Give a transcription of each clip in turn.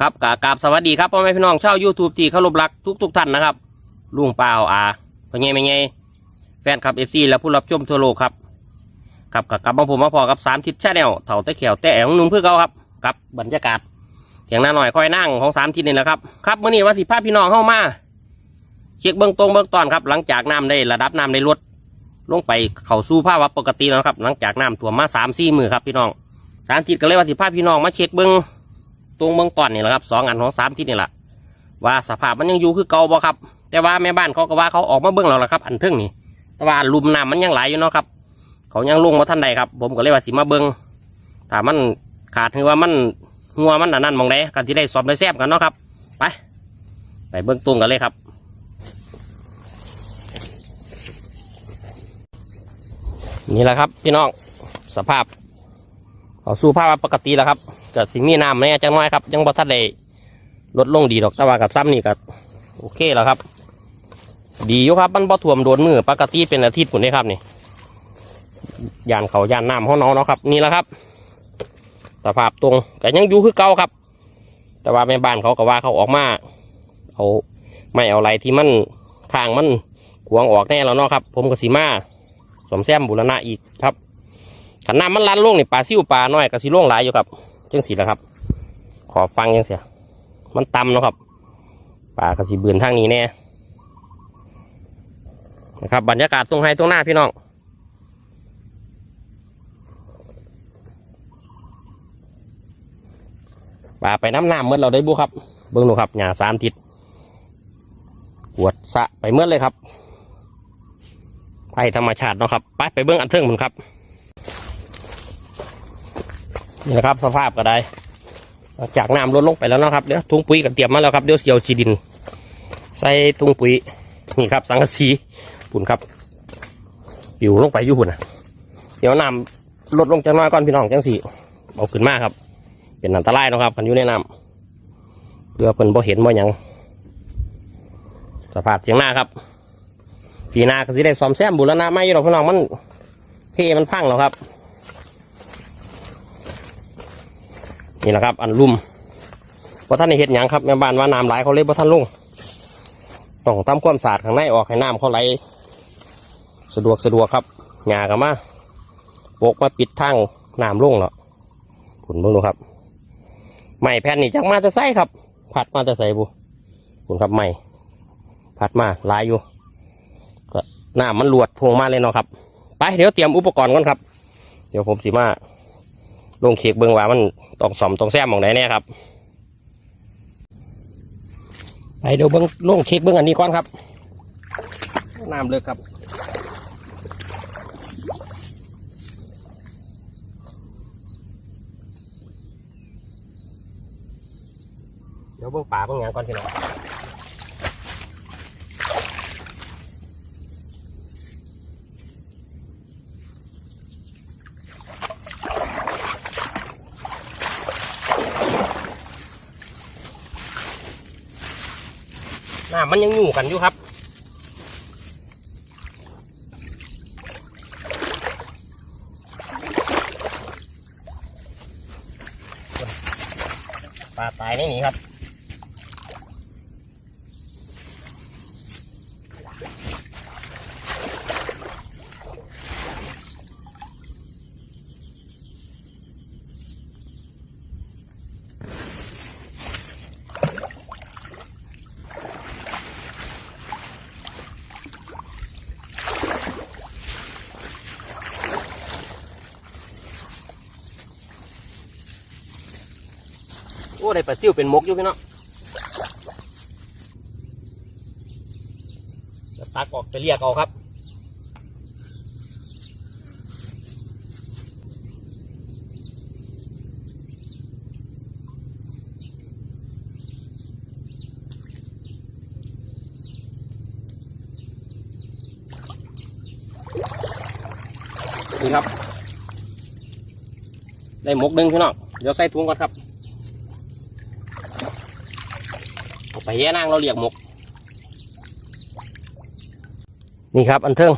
ครับกากราบสวัสดีครับพ่อแม่พี่น้องชาวยูทูบที่เคารพรักทุกทุกๆท่านนะครับลุงป้าอาอาพ่อใหญ่แม่ใหญ่แฟนคลับเอฟซีและผู้รับชมทั่วโลกครับครับกับกลับมาผมมาพอกับสามทิศชาแนลเถาตะเขียวแต่แองนุ่งเพื่อเขาครับกับบรรยากาศเถียงหน้าหน่อยค่อยนั่งของสามทิศนี่แหละครับครับเมื่อนี้ว่าสิพาพี่น้องเข้ามา เช็คเบื้องตรงเบื้องต้นครับ หลังจากน้ำได้ระดับน้ำได้ลดลงไปเข้าสู่ภาวะปกติแล้วครับ หลังจากน้ำท่วมมาสามสี่มือครับพี่น้องสามทิศก็เลยว่าสิพาพี่น้องมาเช็คเบื้อง ตรงเบื้องต้นนี่แหละครับสองอันของสามทิศนี่แหละว่าสภาพมันยังอยู่คือเก่าบ่ครับ แต่ว่าแม่บ้านเขาก็ว่าเขาออกมาเบื้องเราแล้วครับ อันเทึ่งนี่แต่ว่าลุมน้ำมันยังไหลอยู่เนาะครับ เขายังลงมาท่านใดครับ ผมก็เลยว่าสิมาเบิ้งถ้ามันขาดหรือว่ามันหัวมันอันนั่นมองได้กันที่ได้สอบได้แซบกันเนาะครับ ไปไปเบิ้องตรงกันเลยครับนี่แหละครับ พี่น้องสภาพ เขาสู้ภาพปกติแล้วครับก็สิมีน้ำเนี่ยจังน้อยครับ ยังบ่ทันได้ลดลงดีดอกแต่ว่ากับซ้ำนี่ก็โอเคแล้วครับ ดีอยู่ครับมันบ่ท่วมโดนมือปกติเป็นอาทิตย์ผุนได้ครับนี่ยานเขายานน้ำห้องน้องเนาะครับ นี่แหละครับสภาพตรงแต่ยังอยู่คือเก่าครับ แต่ว่าแม่บ้านเขาก็ว่าเขาออกมาเอาไม่เอาอะไรที่มันทางมันขวางออกแน่แล้วเนาะครับ ผมก็สีมาสมแซมบุรณะอีกครับ ขันน้ำมันลันลงนี่ปลาซิวปลาน้อยก็สิล่วงหลายอยู่ครับจังสีแล้วครับ ขอฟังยังเสียมันต่ำเนาะครับป่ากระสีบืนทางนี้แน่นะครับบรรยากาศตรงไฮตรงหน้าพี่น้องป่าไปน้ำน้ำเมื่อเราได้บุครับ เบิ้งดูครับหญ้าสามทิศกวดสะไปเมื่อเลยครับไปธรรมชาติเนาะครับ ไปไปเบิ้งอันเทิงมันครับ นี่นะครับสภาพก็ได้ จากน้ำลดลงไปแล้วเนาะครับเดี๋ยวถุงปุ๋ยก็เตรียมมาแล้วครับเดี๋ยวเสียวชีดิน ใส่ถุงปุ๋ยนี่ครับ สังกะสีปุ่นครับปิวลงไปอยู่หุ่นนะเดี๋ยวน้ำลดลงจังน้อยก่อนพี่น้องจังสีเอาขึ้นมาครับ เป็นอันตรายนะครับพันอยู่ในน้ำเพื่อเพิ่นบ่เห็นบ่หยังสภาพเสียงหน้าครับปีหน้าก็สิได้ซ่อมแซมบุรณะไม่หรอกพี่น้องมันเพมันพังแล้วครับ นี่แหละครับ อันลุ่มพอท่านเห็นหยังครับแม่บ้านว่าน้ำไหลเขาเลยพอท่านลงต้องทำความสะอาดข้างในออกให้น้ำเขาไหล สะดวกสะดวกครับหยากันมาโปกมาปิดทางน้ำลงแล้วผุนเบิ่งดูครับไม้แผ่นนี่จักมาจะใส่ครับ ผัดมาจะใส่บุผุนครับไม้ผัดมาหลายอยู่ก็น้ำมันหลวดพวงมาเลยเนาะครับ ไปเดี๋ยวเตรียมอุปกรณ์ก่อนครับ เดี๋ยวผมสิมา ลงเค้กเบิ้งว่ามันต้องสอมต้องแซมมองไหนแน่ครับไปเดี๋ยวเบิ้งลงเค้กเบิ้งอันนี้ก่อนครับน้ำเลิกครับเดี๋ยวเบิ้งป่าเบิ้งหยังก่อนพี่น้อง น้ามันยังอยู่กันอยู่ครับ ปลาตายไม่หนีครับ อ้ได้ปลาซิวเป็นมกอยู่พี่เนาะจะตักออกไปเรียกเอาครับนี่ครับ ได้หมกหนึ่งพี่น้อง เดี๋ยวใส่ถุงก่อนครับ เอาไป แย่นางเราเรียกหมก นี่ครับ อันเทิง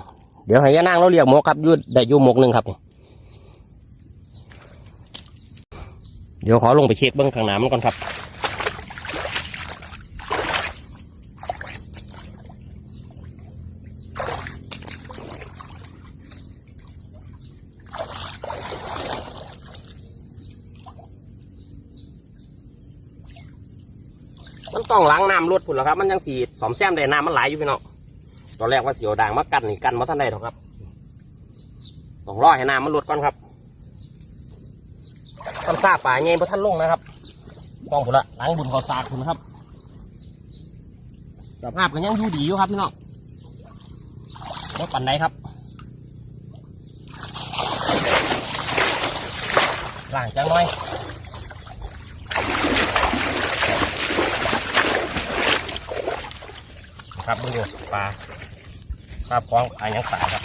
เดี๋ยวให้ย่านางเราเรียกหมกครับยืดได้ยูหมกหนึ่งครับ เดี๋ยวขอลงไปเช็คเบื้องข้างน้ำก่อนครับ มันต้อง พุ่นแล้วครับ มันยังสีสอมแซมได้น้ำมันไหลายอยู่พี่น้องตอนแรกว่าเสียวด่างมากันนี่กันมาท่านใดหรอกครับต้องรอให้น้ำมันลดก่อนครับต้นซาป่าเงี้ยพระท่านลงนะครับต้องพุ่นละล้างบุญขาสากพุ่นครับสภาพก็ยังอยู่ดีอยู่ครับพี่น้องว่าปั่นไหนครับล้างจังหน่อย ครับดูปลาปลาพร้อมปลายังตายครับ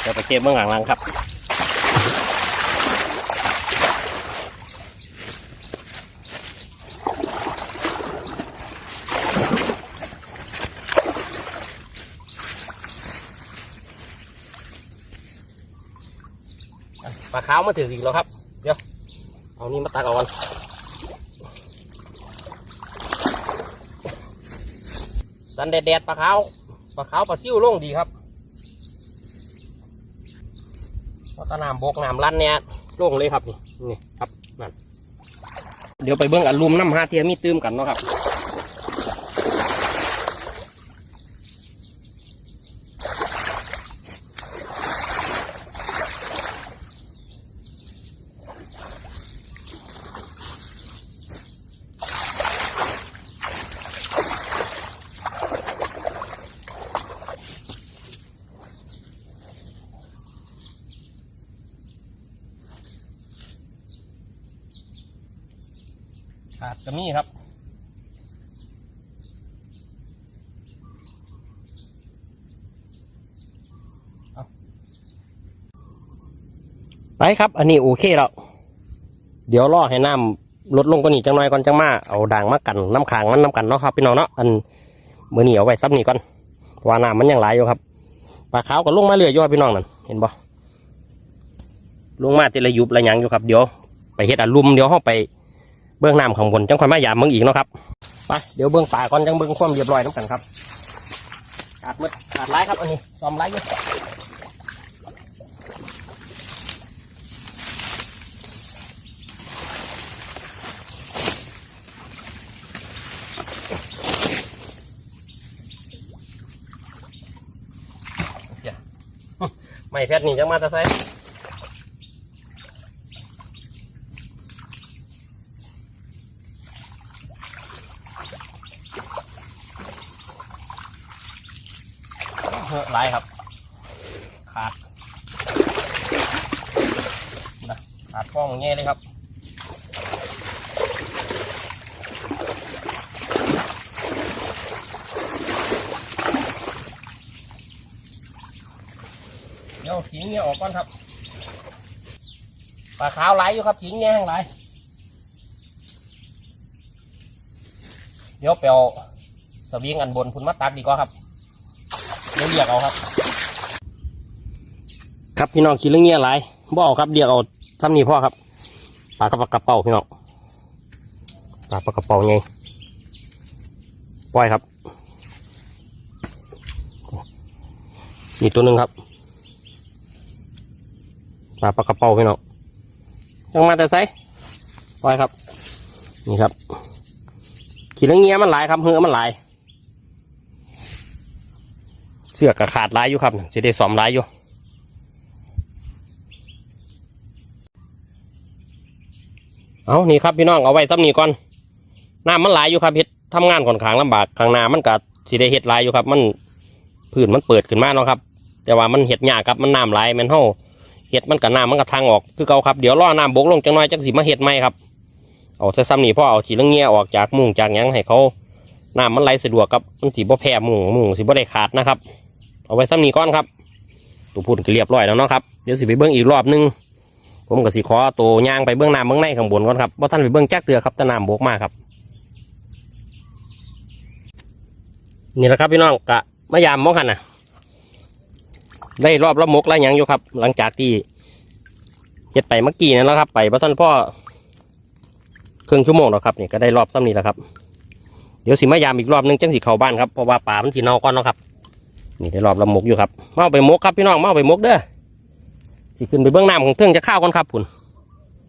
เดี๋ยวไปเก็บเบื้องหลังหลังครับ ขาวมาถืออีกแล้วครับ เดี๋ยว เอานี่มาตักเอากันสันแดดปลาขาวปลาขาวปลาซิ่วลงดีครับเพราะตะน้ำบกน้ำลันเนี่ยลงเลยครับนี่นี่ครับนั่นเดี๋ยวไปเบิ้งอันลุมน้ำฮาเทียมีตื้มกันเนาะครับ จะมีครับ ไปครับ อันนี้โอเคแล้ว เดี๋ยวรอให้น้ำลดลงกว่านี้จังหน่อยก่อนจังมาเอาด่างมากันน้ำค้างมันน้ำกันเนาะครับพี่น้องเนาะอันมือหนี้เอาไว้ซับนี่ก่อนว่าน้ำมันยังไหลอยู่ครับปลาขาวก็ลงมาเรื่อยอยู่พี่น้องนั่นเห็นบ่ลงมาทีละยุบละยังอยู่ครับเดี๋ยวไปเฮ็ดอันลุมเดี๋ยวเข้าไป เบื้องน้ำข้างบนจังค่อยมายามเมืองอีกเนาะครับไปเดี๋ยวเบื้องป่าก่อนจังเบื้องความเรียบร้อยน้ำกันครับขาดมืดขาดไร้ครับอันนี้ซ้อมไร้อยู่เดี๋ยวไม่เพชรนี่จังมาแตะไซ อะหลายครับ ขาดนะขาดป้องแง่เลยครับเดี๋ยวขิงเงี้ยออกก่อนครับปลาขาวไหลอยู่ครับขิงเงี้ยแห้งไหลเดี๋ยวเปียวสวิงอันบนพุ่นมาตักดีกว่าครับ เดี๋ยวเรียกเอาครับ ครับพี่น้องคิดเรื่องเงี้ยอะไรบ่เอาครับเรียกเอาซ้ำนี่พ่อครับปลากระปากระเป๋าพี่น้องปลาปลากระเป๋าไงปล่อยครับนี่ตัวหนึ่งครับปลาปลากระเป๋าพี่น้องยังมาแต่ไซปล่อยครับ นี่ครับ ขีดเรื่องเงี้ยมันหลายครับเหือมันหลาย เสือกกระขาดร้ายอยู่ครับจะได้ซ้อมร้ายอยู่เอานี่ครับพี่น้องเอาไว้ซ้ำนี่ก่อนน้ำมันหลายอยู่ครับเฮ็ดทำงานค่อนข้างลำบากข้างหน้ามันก็สิได้เฮ็ดหลายอยู่ครับ มันพื้นมันเปิดขึ้นมาเนาะครับ แต่ว่ามันเฮ็ดหยากครับมันน้ำไหลายแมันเฮาเฮ็ดมันกับน้ำมันก็ทางออกคือเก่าครับเดี๋ยวรอน้ำบกลงจังน้อยจังสิมาเฮ็ดใหม่ครับเอาใส่ซ้ำนี่พ่อเอาฉีเรื่องเงี้ยออกจากมุงจากยังให้เขาน้ำมันไหลสะดวกครับมันสิบ่แพ้มุงมุงสิบ่ได้ขาดนะครับ เอาไว้ซ้ำนี้ก่อนครับตัวพูดก็เรียบร้อยแล้วเนาะครับเดี๋ยวสิไปเบิ้งอีกรอบหนึงผมก็สิขอตัวย่างไปเบื้องน้ำเบื้องในข้างบนก่อนครับว่าท่านไปเบื้องแจ๊กเตือครับตะน้ำบกมากครับ นี่แหละครับพี่น้องกะมายามมองหันนะได้รอบละมกแล้วยังอยู่ครับ หลังจากที่เฮ็ดไปเมื่อกี้นั่นแหล้วครับ ไปพระท่านพ่อครึ่งชั่วโมงแล้วครับนี่ก็ได้รอบซ้ำนี้แล้วครับ เดี๋ยวสิมายามอีกรอบหนึงจังสิเข้าบ้านครับเพราะว่าป่ามันสิเน่าก่อนเนาะครับ นี่ได้รอบละมกอยู่ครับมาเอาไปมกครับพี่น้องมาเอาไปมกเด้อสิขึ้นไปเบื้องน้ำของเทิงจะข้าวก่อนครับพุ่น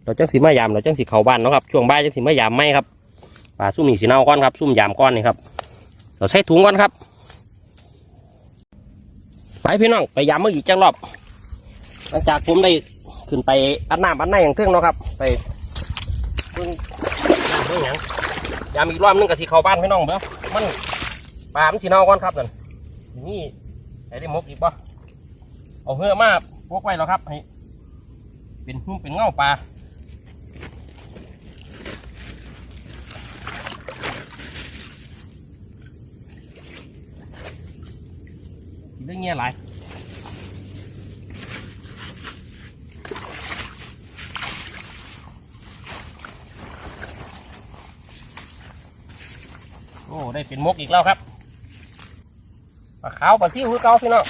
เราจังสิมายามเราจังสิเขาบ้านเนาะครับช่วงบ่ายจังสิมายามไม่ครับป่าซุ่มนี่สิเน่าก่อนครับซุ่มยามก้อนนี่ครับเราใช้ถุงก่อนครับไปพี่น้องไปยามเมื่ออีกจังรอบ หลังจากผมได้ขึ้นไปอัดน้ำอัดในอย่างเทิงเนาะครับ ไปเพิ่งน้ำเพิ่งหยังยามอีกรอบนึงกับสีเขาบ้านพี่น้องเบ้อมันปลามันสีเน่าก่อนครับนั่น นี่ไอ้ได้มกอีกปะเอาเหือมาพวกไว้แล้วครับให้เป็นหุ้มเป็นเงาปลาเรื่องเงี้ยหลายโอ้ ได้เป็นมกอีกแล้วครับ ลาขาวปลาซิวคือเก่าพี่น้อง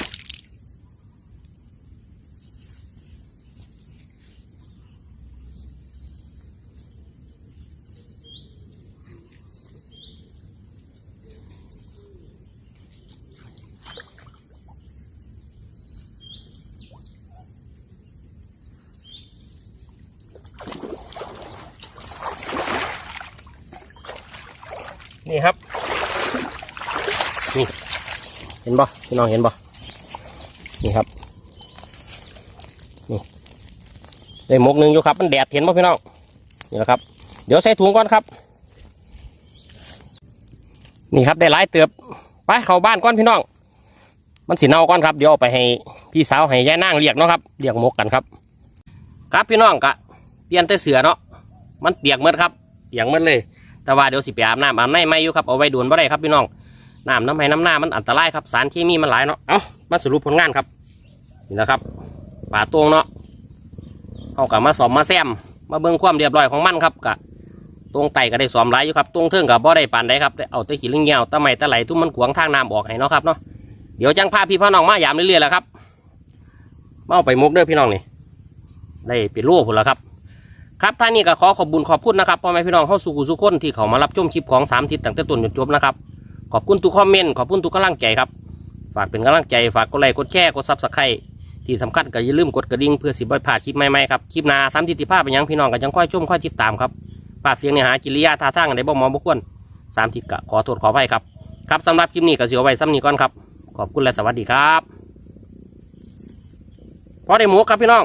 นี่ครับ เห็นบ่พี่น้องเห็นบ่นี่ครับนี่ได้หมกหนึ่งอยู่ครับ มันแดดเห็นบ่พี่น้องนี่แหละครับ เดี๋ยวใส่ถุงก่อนครับ นี่ครับได้หลายเติบไปเข้าบ้านก่อนพี่น้อง มันสีเน่าก่อนครับเดี๋ยวเอาไปให้พี่สาวให้ยายนางเรียกเนาะครับเรียกหมกกันครับ ครับพี่น้องกะเปลี่ยนแต่เสือเนาะมันเปียกหมดครับเปียกหมดเลย แต่ว่าเดี๋ยวสิไปอาบน้ำอาบในไม่อยู่ครับเอาไว้ด่วนบ่ได้ครับพี่น้อง น้ำน้ำให้น้ำหน้ามันอันตรายครับ สารเคมีมันหลายเนาะ เอามาสรุปผลงานครับ นี่นะครับ ป่าตวงเนาะเอากับมาสอมมาแซม มาเบิ่งความเรียบร้อยของมันครับกะตรงไตก็ได้สอมหลายอยู่ครับตรงเทิงกับบ่ได้ปานใดครับได้เอาตะขี้ลิงเงียวตะไม้ตะไหลทุ่มมันขวางทางน้ำออกให้เนาะครับเนาะ เดี๋ยวจังพาพี่พ่อน้องมายามเรื่อยๆแหละครับมาเอาไปมุกเด้อพี่น้องนี่ ได้เป็นรูปผลแล้วครับครับท่านนี้ก็ขอขอบบุญขอบคุณนะครับพ่อแม่พี่น้องเข้าสู่กุสุคนที่เขามารับชมคลิปของสามทิศตั้งแต่ต้นจนจบนะครับ ขอบคุณทุกคอมเมนต์ขอบคุณทุกกำลังใจครับ ฝากเป็นกำลังใจฝากกดไลค์กดแชร์กดซับสไครต์ที่สำคัญก็อย่าลืมกดกระดิ่งเพื่อสิบไม่พลาดคลิปใหม่ๆครับคลิปหนาซ้ำทิศที่ภาพไปยังพี่น้องกันจังค่อยชุ่มค่อยติดตามครับภาพเสียงเนื้อหากิริยาท่าทางอันบ่หมอบ่ควรสามทิศก็ขอโทษขออภัยครับครับสำหรับคลิปนี้ก็เสียไว้ซ้ำนี้ก่อนครับ ขอบคุณและสวัสดีครับพอได้หมูครับพี่น้อง